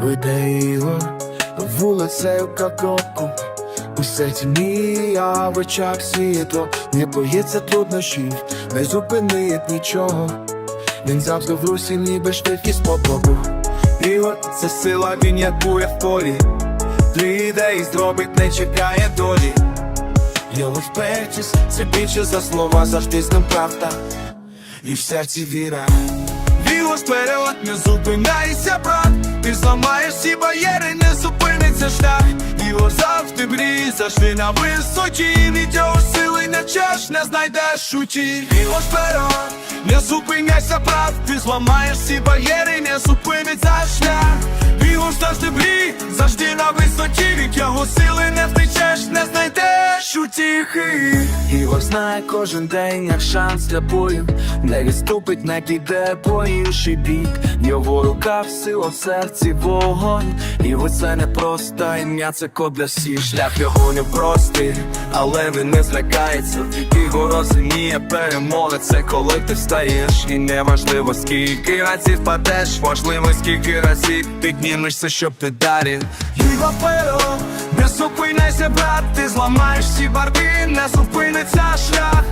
веде вулицею кроку Усе тьмі, а в очах світло. Не боїться труднощів, не зупинить нічого. Він завжди в русі, ніби швидкість по боку І от це сила, він як буря в полі. Три ідеї зробить, не чекає долі. Його впертість, це більше за слова, завжди з ним правда. І в серці віра. Віло вперед, не зупиняйся, зупиниться шлях його завжди брій, завжди на висоті Від його сили не чеш, не знайдеш уті Віло вперед, не зупиняйся, прав, Ти зламаєш всі бар'єри, не зупиниться шлях. Віло завжди брій, завжди на висоті Від його сили не утіхи Його знає кожен день, як шанс для бою Не відступить, не піде по інший бік. Його рука в сила в серці вогонь. Його це не просто ім'я, це код для всіх. Шлях його не простий, але він не злякається. Його розуміє перемога, це коли ти встаєш І неважливо скільки разів падеш Важливо скільки разів піднімешся, щоб ти далі. Його перо, не зупиняйся, брат, ти зламаєш всі барви, не зупиниться шлях.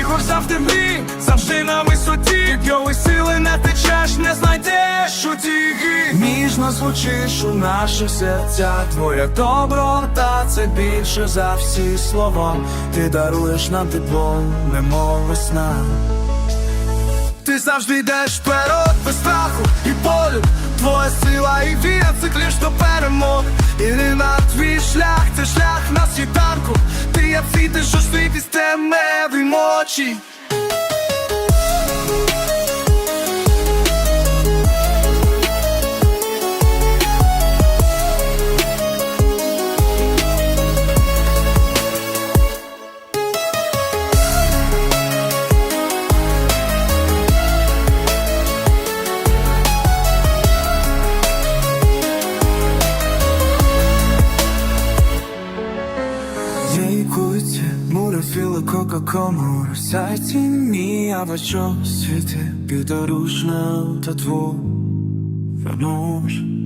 Ігор завжди мрій, завжди на висоті. Його сили не течеш, не знайдеш утіхи Ніжно звучиш у наших серцях. Твоя доброта, це більше за всі слова. Ти даруєш нам тепло, немов весна. Ти завжди йдеш вперед без страху і болю. Твоя сила і віра, це до перемог. І шлях, на світанку. Ти як світиш, що світить темневі ночі Море філо кока-кому сайті мій, а світи підорушна та твой Вернусь